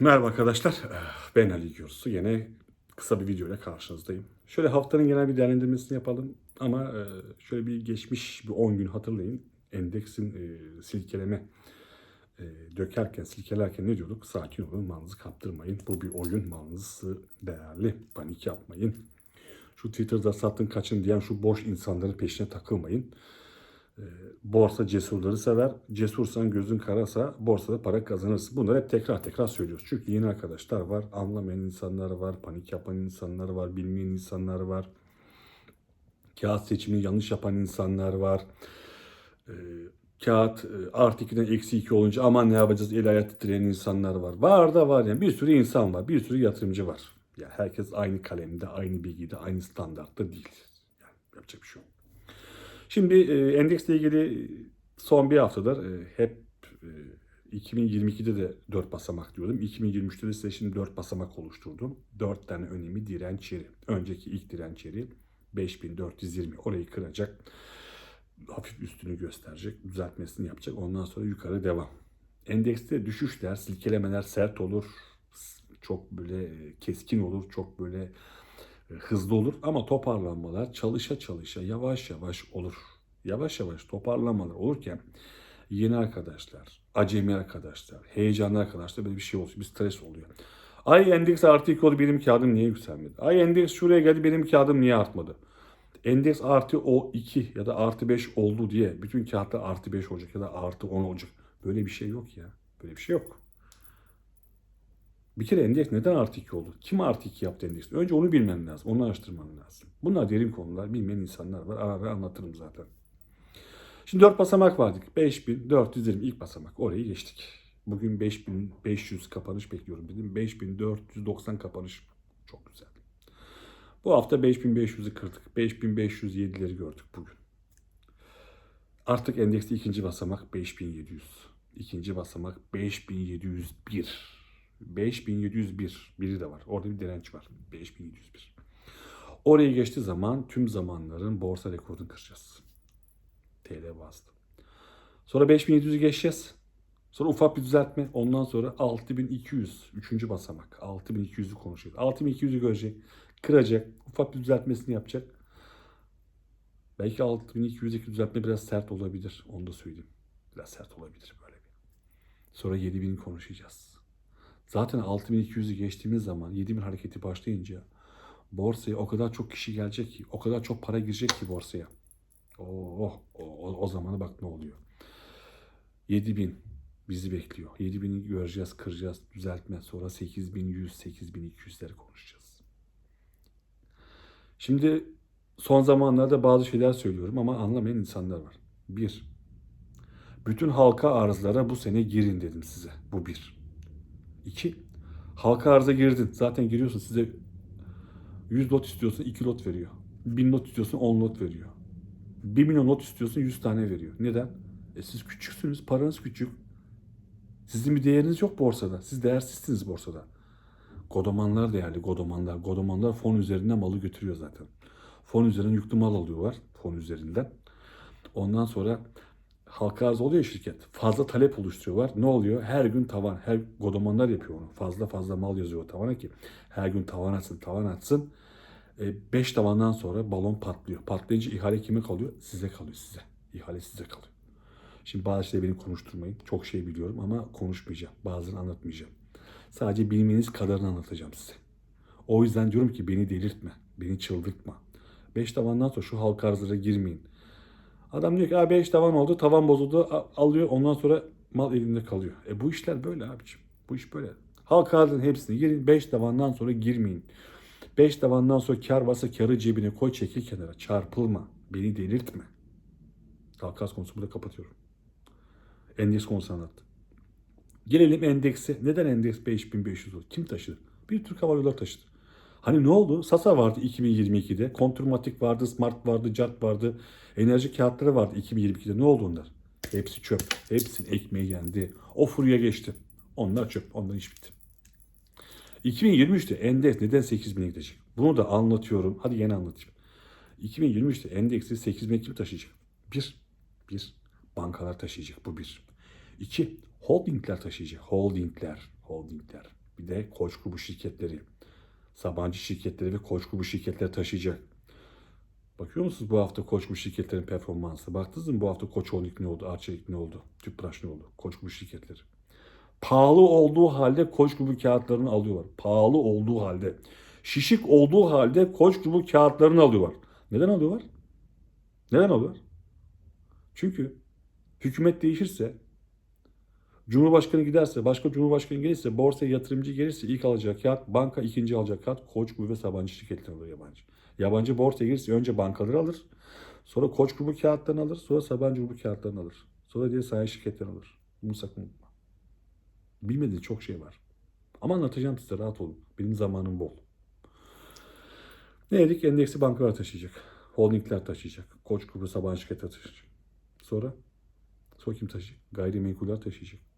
Merhaba arkadaşlar. Ben Ali Gürsu. Yine kısa bir video ile karşınızdayım. Şöyle haftanın genel bir değerlendirmesini yapalım. Ama e, şöyle bir geçmiş bir 10 gün hatırlayın. Endeksin e, silkeleme dökerken, silkelerken ne diyorduk? Sakin olun, malınızı kaptırmayın. Bu bir oyun, malınızı değerli. Panik yapmayın. Şu Twitter'da satın kaçın diyen şu boş insanların peşine takılmayın. E, borsa cesurları sever. Cesursan gözün karasa borsada para kazanırsın. Bunları hep tekrar tekrar söylüyoruz. Çünkü yeni arkadaşlar var. Anlamayan insanlar var. Panik yapan insanlar var. Bilmeyen insanlar var. Kağıt seçimini yanlış yapan insanlar var. E, kağıt e, artı 2'den eksi 2 olunca aman ne yapacağız el ayağı titreyen insanlar var. Var da var yani bir sürü insan var. Bir sürü yatırımcı var. Yani herkes aynı kalemde, aynı bilgide, aynı standartta değil. Yani yapacak bir şey yok. Şimdi e, endeksle ilgili son bir haftadır e, hep e, 2022'de de 4 basamak diyordum. 2023'te de size şimdi 4 basamak oluşturdum. 4 tane önemli direnç yeri. Önceki ilk direnç yeri 5420. Orayı kıracak. Hafif üstünü gösterecek. Düzeltmesini yapacak. Ondan sonra yukarı devam. Endekste düşüşler, silkelemeler sert olur. Çok böyle e, keskin olur. Çok böyle hızlı olur ama toparlanmalar çalışa çalışa yavaş yavaş olur. Yavaş yavaş toparlanmalar olurken yeni arkadaşlar, acemi arkadaşlar, heyecanlı arkadaşlar böyle bir şey oluyor. Bir stres oluyor. Ay endeks artı 2 oldu benim kağıdım niye yükselmedi? Ay endeks şuraya geldi benim kağıdım niye artmadı? Endeks artı o 2 ya da artı 5 oldu diye bütün kağıtlar artı 5 olacak ya da artı 10 olacak. Böyle bir şey yok ya. Böyle bir şey yok. Bir kere endeks neden artı 2 oldu? Kim artı 2 yaptı endeks? Önce onu bilmen lazım. Onu araştırman lazım. Bunlar derin konular. Bilmeyen insanlar var. Ara ara anlatırım zaten. Şimdi 4 basamak vardık. 5420 ilk basamak. Orayı geçtik. Bugün 5500 kapanış bekliyorum dedim. 5490 kapanış. Çok güzel. Bu hafta 5500'ü kırdık. 5507'leri gördük bugün. Artık endekste ikinci basamak 5700. İkinci basamak 5701. 5701 biri de var. Orada bir direnç var. 5701. Oraya geçtiği zaman tüm zamanların borsa rekorunu kıracağız. TL bazlı. Sonra 5700'ü geçeceğiz. Sonra ufak bir düzeltme. Ondan sonra 6200. Üçüncü basamak. 6200'ü konuşuyoruz. 6200'ü görecek. Kıracak. Ufak bir düzeltmesini yapacak. Belki 6200'deki düzeltme biraz sert olabilir. Onu da söyleyeyim. Biraz sert olabilir böyle bir. Sonra 7000'i konuşacağız. Zaten 6200'ü geçtiğimiz zaman 7000 hareketi başlayınca borsaya o kadar çok kişi gelecek ki, o kadar çok para girecek ki borsaya. Oh, o, o, o zamana bak ne oluyor. 7000 bizi bekliyor. 7000'i göreceğiz, kıracağız, düzeltme. Sonra 8100, 8200'leri konuşacağız. Şimdi son zamanlarda bazı şeyler söylüyorum ama anlamayan insanlar var. Bir, bütün halka arzlara bu sene girin dedim size. Bu bir. İki, halka arıza girdin. Zaten giriyorsun size 100 lot istiyorsun 2 lot veriyor. 1000 lot istiyorsun 10 lot veriyor. 1 milyon lot istiyorsun 100 tane veriyor. Neden? E siz küçüksünüz, paranız küçük. Sizin bir değeriniz yok borsada. Siz değersizsiniz borsada. Godomanlar değerli, godomanlar. Godomanlar fon üzerinden malı götürüyor zaten. Fon üzerinden yüklü mal alıyorlar, fon üzerinden. Ondan sonra halka arz oluyor şirket. Fazla talep oluşturuyorlar. Ne oluyor? Her gün tavan. Her godomanlar yapıyor onu. Fazla fazla mal yazıyor tavana ki her gün tavan atsın, tavan atsın. 5 e, tavandan sonra balon patlıyor. Patlayınca ihale kime kalıyor? Size kalıyor size. İhale size kalıyor. Şimdi bazı şeyleri beni konuşturmayın. Çok şey biliyorum ama konuşmayacağım. Bazılarını anlatmayacağım. Sadece bilmeniz kadarını anlatacağım size. O yüzden diyorum ki beni delirtme. Beni çıldırtma. 5 tavandan sonra şu halka arzlara girmeyin. Adam diyor ki 5 tavan oldu, tavan bozuldu, alıyor ondan sonra mal elinde kalıyor. E bu işler böyle abiciğim. Bu iş böyle. Halka arzın hepsini girin, 5 tavandan sonra girmeyin. 5 tavandan sonra kar varsa karı cebine koy çekil kenara. Çarpılma. Beni delirtme. Halka arz konusunu burada kapatıyorum. Endeks konusu anlattım. Gelelim endekse. Neden endeks 5500 oldu? Kim taşıdı? Bir Türk Hava Yolları taşıdı. Hani ne oldu? Sasa vardı 2022'de. Konturmatik vardı, Smart vardı, Cart vardı. Enerji kağıtları vardı 2022'de. Ne oldu onlar? Hepsi çöp. Hepsinin ekmeği yendi. O furya geçti. Onlar çöp. Ondan iş bitti. 2023'te endeks neden 8000'e gidecek? Bunu da anlatıyorum. Hadi yine anlatayım. 2023'te endeksi 8000'e kim taşıyacak? Bir. Bir. Bankalar taşıyacak. Bu bir. İki. Holdingler taşıyacak. Holdingler. Holdingler. Bir de Koç grubu şirketleri. Sabancı şirketleri ve Koç grubu şirketleri taşıyacak. Bakıyor musunuz bu hafta Koç grubu şirketlerin performansı? Baktınız mı bu hafta Koç Holding ne oldu? Arçelik ne oldu? Tüpraş ne oldu? Koç grubu şirketleri. Pahalı olduğu halde Koç grubu kağıtlarını alıyorlar. Pahalı olduğu halde. Şişik olduğu halde Koç grubu kağıtlarını alıyorlar. Neden alıyorlar? Neden alıyorlar? Çünkü hükümet değişirse, Cumhurbaşkanı giderse, başka Cumhurbaşkanı gelirse, borsaya yatırımcı gelirse ilk alacak kağıt, banka ikinci alacak kağıt, Koç grubu ve Sabancı şirketleri alır yabancı. Yabancı borsaya gelirse önce bankaları alır, sonra Koç grubu kağıtlarını alır, sonra Sabancı grubu kağıtlarını alır. Sonra diğer sanayi şirketlerini alır. Bunu sakın unutma. Bilmediği çok şey var. Ama anlatacağım size rahat olun. Benim zamanım bol. Ne dedik? Endeksi bankalar taşıyacak. Holdingler taşıyacak. Koç grubu Sabancı şirketleri taşıyacak. Sonra? Sonra kim taşıyacak? Gayrimenkuller taşıyacak.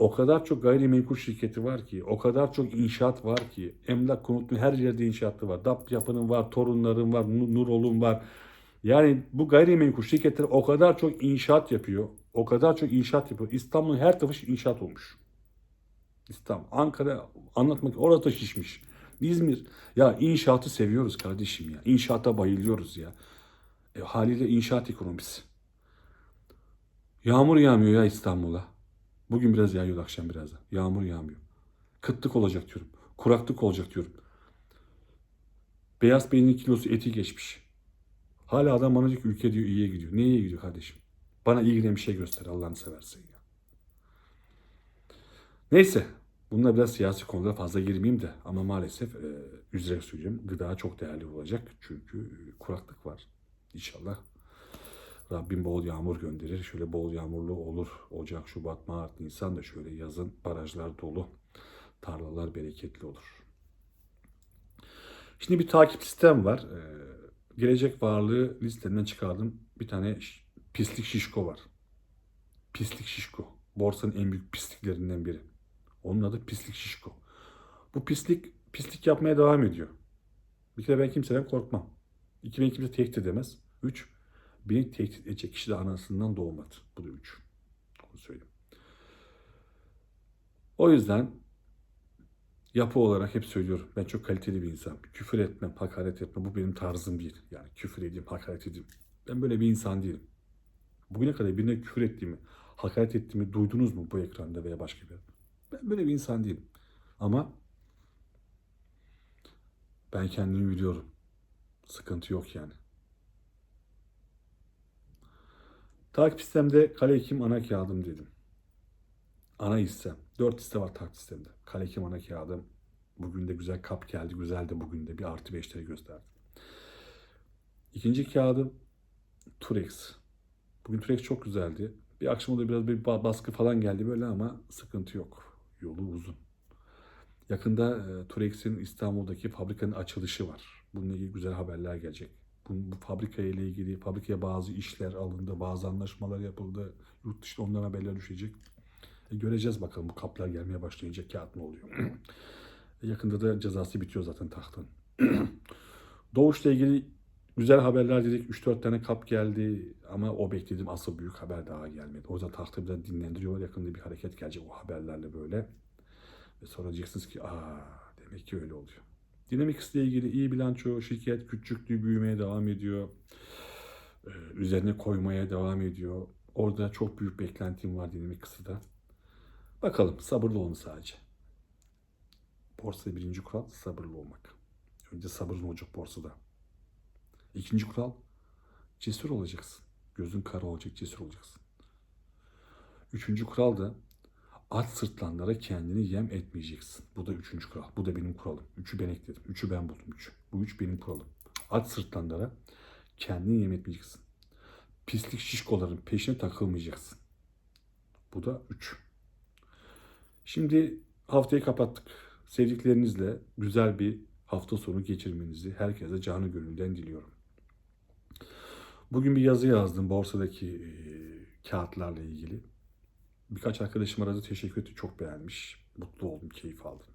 O kadar çok gayrimenkul şirketi var ki, o kadar çok inşaat var ki, emlak konutlu her yerde inşaatı var. DAP yapının var, torunların var, Nu- Nurol'un var. Yani bu gayrimenkul şirketler o kadar çok inşaat yapıyor. O kadar çok inşaat yapıyor. İstanbul'un her tarafı inşaat olmuş. İstanbul, Ankara anlatmak orada şişmiş. İzmir. Ya inşaatı seviyoruz kardeşim ya. İnşaata bayılıyoruz ya. E, haliyle inşaat ekonomisi. Yağmur yağmıyor ya İstanbul'a. Bugün biraz yağıyor akşam birazdan. Yağmur yağmıyor. Kıtlık olacak diyorum. Kuraklık olacak diyorum. Beyaz peynirin kilosu eti geçmiş. Hala adam bana diyor ki ülke diyor iyiye gidiyor. Neye iyi gidiyor kardeşim? Bana iyi giden bir şey göster Allah'ını seversen ya. Neyse. Bununla biraz siyasi konulara fazla girmeyeyim de ama maalesef e, üzerine söyleyeyim gıda çok değerli olacak. Çünkü e, kuraklık var. İnşallah Rabbim bol yağmur gönderir. Şöyle bol yağmurlu olur. Ocak, Şubat, Mart, Nisan da şöyle yazın barajlar dolu. Tarlalar bereketli olur. Şimdi bir takip sistem var. Ee, gelecek varlığı listemden çıkardım. Bir tane pislik şişko var. Pislik şişko. Borsanın en büyük pisliklerinden biri. Onun adı pislik şişko. Bu pislik pislik yapmaya devam ediyor. Bir kere ben kimseden korkmam. İki beni kimse tehdit edemez. Üç, beni tehdit edecek kişi de anasından doğmadı. Bu da üç. Onu söyleyeyim. O yüzden yapı olarak hep söylüyorum. Ben çok kaliteli bir insan. Küfür etmem, hakaret etmem. Bu benim tarzım değil. Yani küfür edeyim, hakaret edeyim. Ben böyle bir insan değilim. Bugüne kadar birine küfür ettiğimi, hakaret ettiğimi duydunuz mu bu ekranda veya başka bir yerde? Ben böyle bir insan değilim. Ama ben kendimi biliyorum. Sıkıntı yok yani. Takip sistemde kale kim ana kağıdım dedim. Ana hissem. Dört hisse var takip sistemde. Kale kim ana kağıdım. Bugün de güzel kap geldi. Güzel de bugün de bir artı beşleri gösterdi. İkinci kağıdım Turex. Bugün Turex çok güzeldi. Bir akşam da biraz bir ba- baskı falan geldi böyle ama sıkıntı yok. Yolu uzun. Yakında e, Turex'in İstanbul'daki fabrikanın açılışı var. Bununla ilgili güzel haberler gelecek. Bu, bu fabrika ile ilgili fabrikaya bazı işler alındı, bazı anlaşmalar yapıldı. Yurt dışında ondan haberler düşecek. E, göreceğiz bakalım bu kaplar gelmeye başlayınca kağıt ne oluyor. E, Yakında da cezası bitiyor zaten tahtın. Doğuş'la ilgili güzel haberler dedik. 3-4 tane kap geldi ama o beklediğim asıl büyük haber daha gelmedi. O yüzden tahtı biraz dinlendiriyorlar. Yakında bir hareket gelecek o haberlerle böyle. Ve sonra diyeceksiniz ki aa demek ki öyle oluyor. Dynamics ile ilgili iyi bilanço, şirket küçüklüğü büyümeye devam ediyor. Ee, üzerine koymaya devam ediyor. Orada çok büyük beklentim var Dynamics'ı da. Bakalım sabırlı olun sadece. Borsada birinci kural sabırlı olmak. Önce sabırlı olacak borsada. İkinci kural cesur olacaksın. Gözün kara olacak, cesur olacaksın. Üçüncü kural da aç sırtlanlara kendini yem etmeyeceksin. Bu da üçüncü kural. Bu da benim kuralım. Üçü ben ekledim. Üçü ben buldum. Üçü. Bu üç benim kuralım. Aç sırtlanlara kendini yem etmeyeceksin. Pislik şişkoların peşine takılmayacaksın. Bu da üç. Şimdi haftayı kapattık. Sevdiklerinizle güzel bir hafta sonu geçirmenizi herkese canı gönülden diliyorum. Bugün bir yazı yazdım borsadaki kağıtlarla ilgili. Birkaç arkadaşım aradı teşekkür etti. Çok beğenmiş. Mutlu oldum, keyif aldım.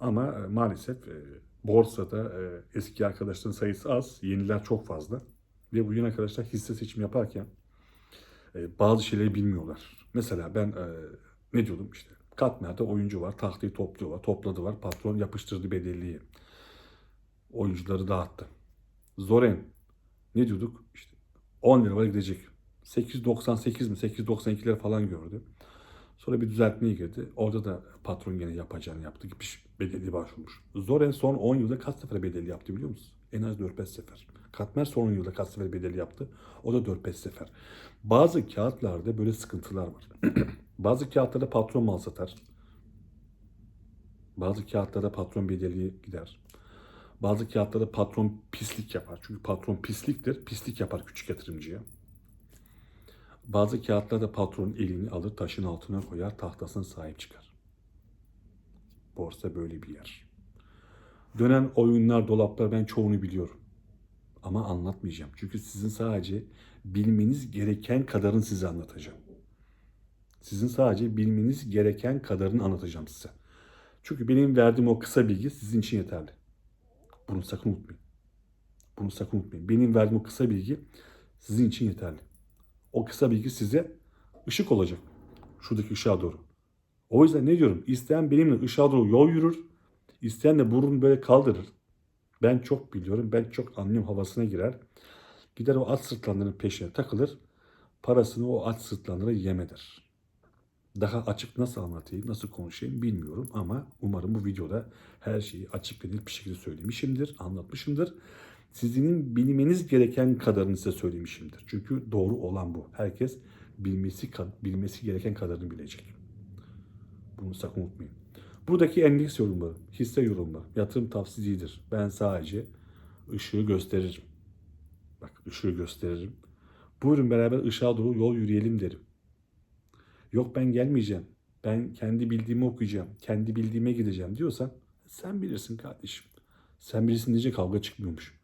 Ama e, maalesef e, borsada e, eski arkadaşların sayısı az. Yeniler çok fazla. Ve bu yeni arkadaşlar hisse seçimi yaparken e, bazı şeyleri bilmiyorlar. Mesela ben e, ne diyordum işte Katmer'de oyuncu var. Tahtayı topluyorlar. Topladı var. Patron yapıştırdı bedelliği. Oyuncuları dağıttı. Zoren ne diyorduk? İşte 10 lira gidecek. 8.98 mi 8.92'ler falan gördü. Sonra bir düzeltmeye girdi. Orada da patron gene yapacağını yaptı. Gitmiş bedelli başvurmuş. Zoren son 10 yılda kaç sefer bedelli yaptı biliyor musun? En az 4-5 sefer. Katmer son 10 yılda kaç sefer bedelli yaptı? O da 4-5 sefer. Bazı kağıtlarda böyle sıkıntılar var. Bazı kağıtlarda patron mal satar. Bazı kağıtlarda patron bedeli gider. Bazı kağıtlarda patron pislik yapar. Çünkü patron pisliktir. Pislik yapar küçük yatırımcıya. Bazı kağıtlarda patron elini alır taşın altına koyar tahtasına sahip çıkar. Borsa böyle bir yer. Dönen oyunlar, dolaplar ben çoğunu biliyorum. Ama anlatmayacağım. Çünkü sizin sadece bilmeniz gereken kadarını size anlatacağım. Sizin sadece bilmeniz gereken kadarını anlatacağım size. Çünkü benim verdiğim o kısa bilgi sizin için yeterli. Bunu sakın unutmayın. Bunu sakın unutmayın. Benim verdiğim o kısa bilgi sizin için yeterli. O kısa bilgi size ışık olacak. Şuradaki ışığa doğru. O yüzden ne diyorum? İsteyen benimle ışığa doğru yol yürür. İsteyen de burnunu böyle kaldırır. Ben çok biliyorum, ben çok anlıyorum havasına girer. Gider o at sırtlanların peşine takılır. Parasını o at sırtlanlara yem eder. Daha açık nasıl anlatayım, nasıl konuşayım bilmiyorum ama umarım bu videoda her şeyi açık ve net bir şekilde söylemişimdir, anlatmışımdır. Sizin bilmeniz gereken kadarını size söylemişimdir. Çünkü doğru olan bu. Herkes bilmesi bilmesi gereken kadarını bilecek. Bunu sakın unutmayın. Buradaki endeks yorumları, hisse yorumları, yatırım tavsiyesidir. Ben sadece ışığı gösteririm. Bak ışığı gösteririm. Buyurun beraber ışığa doğru yol yürüyelim derim. Yok ben gelmeyeceğim. Ben kendi bildiğimi okuyacağım. Kendi bildiğime gideceğim diyorsan sen bilirsin kardeşim. Sen bilirsin diyecek kavga çıkmıyormuş.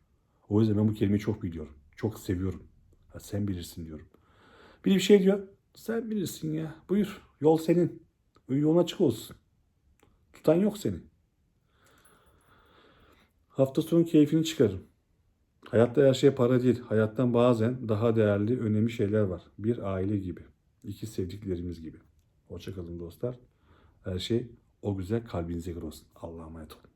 O yüzden ben bu kelimeyi çok biliyorum. Çok seviyorum. Ha, sen bilirsin diyorum. Biri bir şey diyor. Sen bilirsin ya. Buyur. Yol senin. Yolun açık olsun. Tutan yok seni. Hafta sonu keyfini çıkarın. Hayatta her şey para değil. Hayattan bazen daha değerli, önemli şeyler var. Bir aile gibi. iki sevdiklerimiz gibi. Hoşçakalın dostlar. Her şey o güzel kalbinize göre olsun. Allah'a emanet olun.